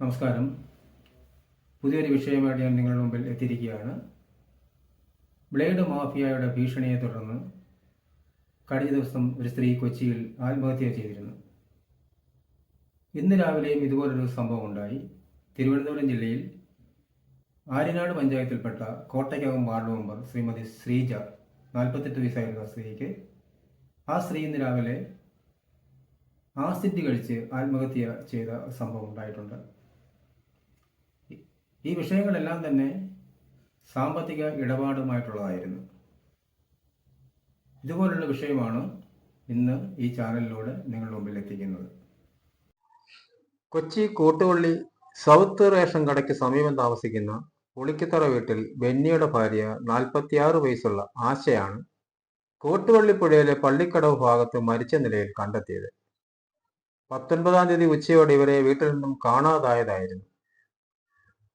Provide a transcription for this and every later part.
നമസ്കാരം. പുതിയൊരു വിഷയമായിട്ട് ഞാൻ നിങ്ങളുടെ മുമ്പിൽ എത്തിയിരിക്കുകയാണ്. ബ്ലേഡ് മാഫിയയുടെ ഭീഷണിയെ തുടർന്ന് കഴിഞ്ഞ ദിവസം ഒരു സ്ത്രീ കൊച്ചിയിൽ ആത്മഹത്യ ചെയ്തിരുന്നു. ഇന്ന് രാവിലെയും ഇതുപോലൊരു സംഭവം ഉണ്ടായി. തിരുവനന്തപുരം ജില്ലയിൽ ആര്യനാട് പഞ്ചായത്തിൽപ്പെട്ട കോട്ടയ്ക്കകം വാർഡ് മെമ്പർ ശ്രീമതി ശ്രീജ നാൽപ്പത്തെട്ട് വയസ്സായിരുന്ന സ്ത്രീക്ക് ആ സ്ത്രീ ഇന്ന് രാവിലെ ആസിഡ് കഴിച്ച് ആത്മഹത്യ ചെയ്ത സംഭവം ഉണ്ടായിട്ടുണ്ട്. ഈ- വിഷയങ്ങളെല്ലാം തന്നെ സാമ്പത്തിക ഇടപാടുമായിട്ടുള്ളതായിരുന്നു. ഇതുപോലുള്ള വിഷയമാണ് ഇന്ന് ഈ ചാനലിലൂടെ നിങ്ങളുടെ മുമ്പിൽ എത്തിക്കുന്നത്. കൊച്ചി കൂട്ടുപള്ളി സൗത്ത് റേഷൻ കടയ്ക്ക് സമീപം താമസിക്കുന്ന പുളിക്കത്തറ വീട്ടിൽ ബെന്നിയുടെ ഭാര്യ നാൽപ്പത്തിയാറ് വയസ്സുള്ള ആശയാണ് കൂട്ടുപള്ളി പുഴയിലെ പള്ളിക്കടവ് ഭാഗത്ത് മരിച്ച നിലയിൽ കണ്ടെത്തിയത്. പത്തൊൻപതാം തീയതി ഉച്ചയോടെ ഇവരെ വീട്ടിൽ നിന്നും കാണാതായതായിരുന്നു.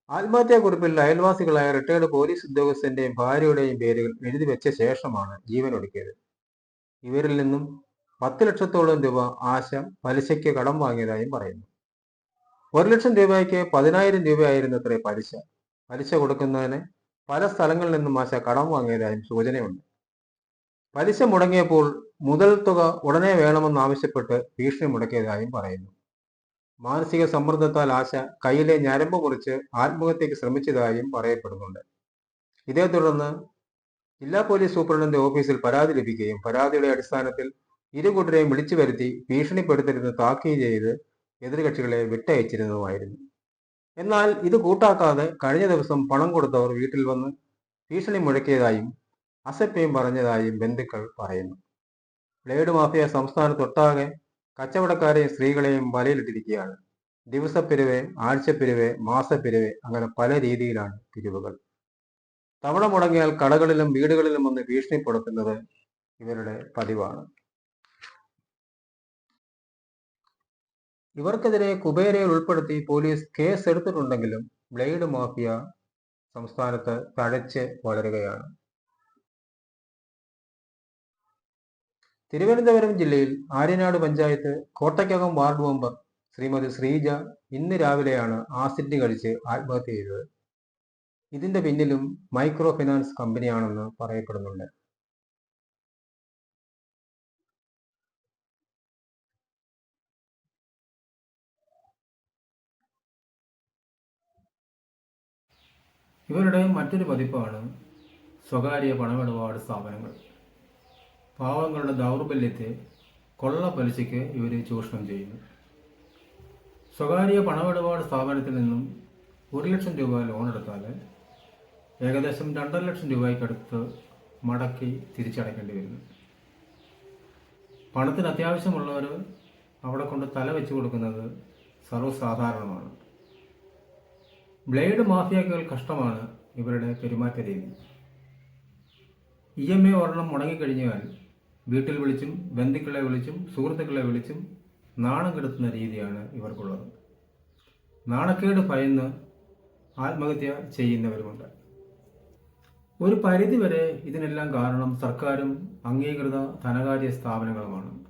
ആത്മഹത്യാക്കുറിപ്പിൽ അയൽവാസികളായ റിട്ടയർഡ് പോലീസ് ഉദ്യോഗസ്ഥന്റെയും ഭാര്യയുടെയും പേരുകൾ എഴുതി വെച്ച ശേഷമാണ് ജീവൻ ഒടുക്കിയത്. ഇവരിൽ നിന്നും പത്ത് ലക്ഷത്തോളം രൂപ ആശ പലിശയ്ക്ക് കടം വാങ്ങിയതായും പറയുന്നു. ഒരു ലക്ഷം രൂപയ്ക്ക് പതിനായിരം രൂപയായിരുന്നു അത്രേ പലിശ. പലിശ കൊടുക്കുന്നതിന് പല സ്ഥലങ്ങളിൽ നിന്നും ആശ കടം വാങ്ങിയതായും സൂചനയുണ്ട്. പലിശ മുടങ്ങിയപ്പോൾ മുതൽ തുക ഉടനെ വേണമെന്നാവശ്യപ്പെട്ട് ഭീഷണി മുടക്കിയതായും പറയുന്നു. മാനസിക സമ്മർദ്ദത്താൽ ആശ കയ്യിലെ ഞരമ്പ് മുറിച്ച് ആത്മഹത്യക്ക് ശ്രമിച്ചതായും പറയപ്പെടുന്നുണ്ട്. ഇതേ തുടർന്ന് ജില്ലാ പോലീസ് സൂപ്രണ്ടിന്റെ ഓഫീസിൽ പരാതി ലഭിക്കുകയും പരാതിയുടെ അടിസ്ഥാനത്തിൽ ഇരുകൂട്ടരെയും വിളിച്ചു വരുത്തി ഭീഷണിപ്പെടുത്തരുന്ന് താക്കീത് ചെയ്ത് എതിർകക്ഷികളെ വിട്ടയച്ചിരുന്നതുമായിരുന്നു. എന്നാൽ ഇത് കൂട്ടാക്കാതെ കഴിഞ്ഞ ദിവസം പണം കൊടുത്തവർ വീട്ടിൽ വന്ന് ഭീഷണി മുഴക്കിയതായും അസഭ്യം പറഞ്ഞതായും ബന്ധുക്കൾ പറയുന്നു. ബ്ലേഡ് മാഫിയ സംസ്ഥാനത്തൊട്ടാകെ കച്ചവടക്കാരെയും സ്ത്രീകളെയും വലയിലിട്ടിരിക്കുകയാണ്. ദിവസപ്പിരിവ് ആഴ്ചപ്പിരിവ് മാസപ്പിരിവ് അങ്ങനെ പല രീതിയിലാണ് പിരിവുകൾ. തവണ മുടങ്ങിയാൽ കടകളിലും വീടുകളിലും വന്ന് ഭീഷണിപ്പെടുത്തുന്നത് ഇവരുടെ പതിവാണ്. ഇവർക്കെതിരെ കുബേരയിൽ ഉൾപ്പെടുത്തി പോലീസ് കേസ് എടുത്തിട്ടുണ്ടെങ്കിലും ബ്ലേഡ് മാഫിയ സംസ്ഥാനത്ത് തഴച്ച് വളരുകയാണ്. തിരുവനന്തപുരം ജില്ലയിൽ ആര്യനാട് പഞ്ചായത്ത് കോട്ടയ്ക്കകം വാർഡ് മെമ്പർ ശ്രീമതി ശ്രീജ ഇന്ന് രാവിലെയാണ് ആസിഡ് കഴിച്ച് ആത്മഹത്യ ചെയ്തത്. ഇതിന്റെ പിന്നിലും മൈക്രോ ഫിനാൻസ് കമ്പനിയാണെന്ന് പറയപ്പെടുന്നുണ്ട്. ഇവരുടെ മറ്റൊരു പതിപ്പാണ് സ്വകാര്യ പണമിടപാട് സ്ഥാപനങ്ങൾ. പാവങ്ങളുടെ ദൗർബല്യത്തെ കൊള്ള പലിശയ്ക്ക് ഇവർ ചൂഷണം ചെയ്യുന്നു. സ്വകാര്യ പണമിടപാട് സ്ഥാപനത്തിൽ നിന്നും ഒരു ലക്ഷം രൂപ ലോൺ എടുത്താൽ ഏകദേശം രണ്ടര ലക്ഷം രൂപയ്ക്കടുത്ത് മടക്കി തിരിച്ചടയ്ക്കേണ്ടി വരുന്നു. പണത്തിന് അത്യാവശ്യമുള്ളവർ അവിടെ കൊണ്ട് തല വെച്ചു കൊടുക്കുന്നത് സർവസാധാരണമാണ്. ബ്ലേഡ് മാഫിയകൾ കഷ്ടമാണ് ഇവരുടെ പെരുമാറ്റ രീതി ഇ എം എ ഒരെണ്ണം മുടങ്ങിക്കഴിഞ്ഞാൽ വീട്ടിൽ വിളിച്ചും ബന്ധുക്കളെ വിളിച്ചും സുഹൃത്തുക്കളെ വിളിച്ചും നാണം കെടുത്തുന്ന രീതിയാണ് ഇവർക്കുള്ളത്. നാണക്കേട് ഭയന്ന് ആത്മഹത്യ ചെയ്യുന്നവരുമുണ്ട്. ഒരു പരിധിവരെ ഇതിനെല്ലാം കാരണം സർക്കാരും അംഗീകൃത ധനകാര്യ സ്ഥാപനങ്ങളുമാണ്.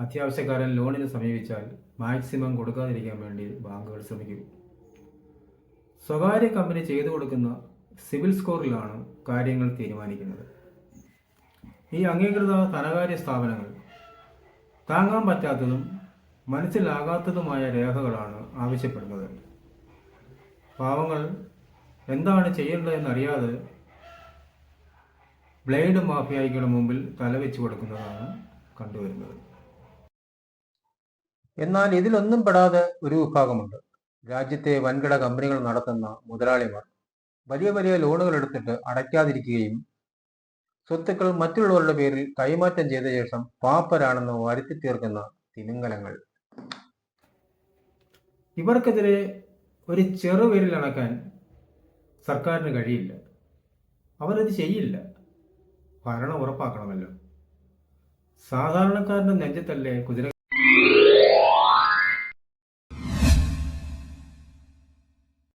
അത്യാവശ്യക്കാരൻ ലോണിന് സമീപിച്ചാൽ മാക്സിമം കൊടുക്കാതിരിക്കാൻ വേണ്ടി ബാങ്കുകൾ ശ്രമിക്കും. സ്വകാര്യ കമ്പനി ചെയ്തു കൊടുക്കുന്ന സിവിൽ സ്കോറിലാണ് കാര്യങ്ങൾ തീരുമാനിക്കുന്നത്. ഈ അംഗീകൃത ധനകാര്യ സ്ഥാപനങ്ങൾ. താങ്ങാൻ പറ്റാത്തതും മനസ്സിലാകാത്തതുമായ രേഖകളാണ് ആവശ്യപ്പെടുന്നത്. പാവങ്ങൾ എന്താണ് ചെയ്യേണ്ടതെന്നറിയാതെ ബ്ലേഡ് മാഫിയായികളുടെ മുമ്പിൽ തലവെച്ചു കൊടുക്കുന്നതാണ് കണ്ടുവരുന്നത്. എന്നാൽ ഇതിലൊന്നും പെടാതെ ഒരു വിഭാഗമുണ്ട്. രാജ്യത്തെ വൻകിട കമ്പനികൾ നടത്തുന്ന മുതലാളിമാർ വലിയ വലിയ ലോണുകൾ എടുത്തിട്ട് അടയ്ക്കാതിരിക്കുകയും സ്വത്തുക്കൾ മറ്റുള്ളവരുടെ പേരിൽ കൈമാറ്റം ചെയ്ത ശേഷം പാപ്പരാണെന്ന് വരുത്തി തീർക്കുന്ന തിമിംഗലങ്ങൾ. ഇവർക്കെതിരെ ഒരു ചെറുപേരിൽ അടക്കാൻ സർക്കാരിന് കഴിയില്ല. അവരത് ചെയ്യില്ല. ഭരണം ഉറപ്പാക്കണമല്ലോ. സാധാരണക്കാരന്റെ നെഞ്ചത്തല്ലേ കുതിര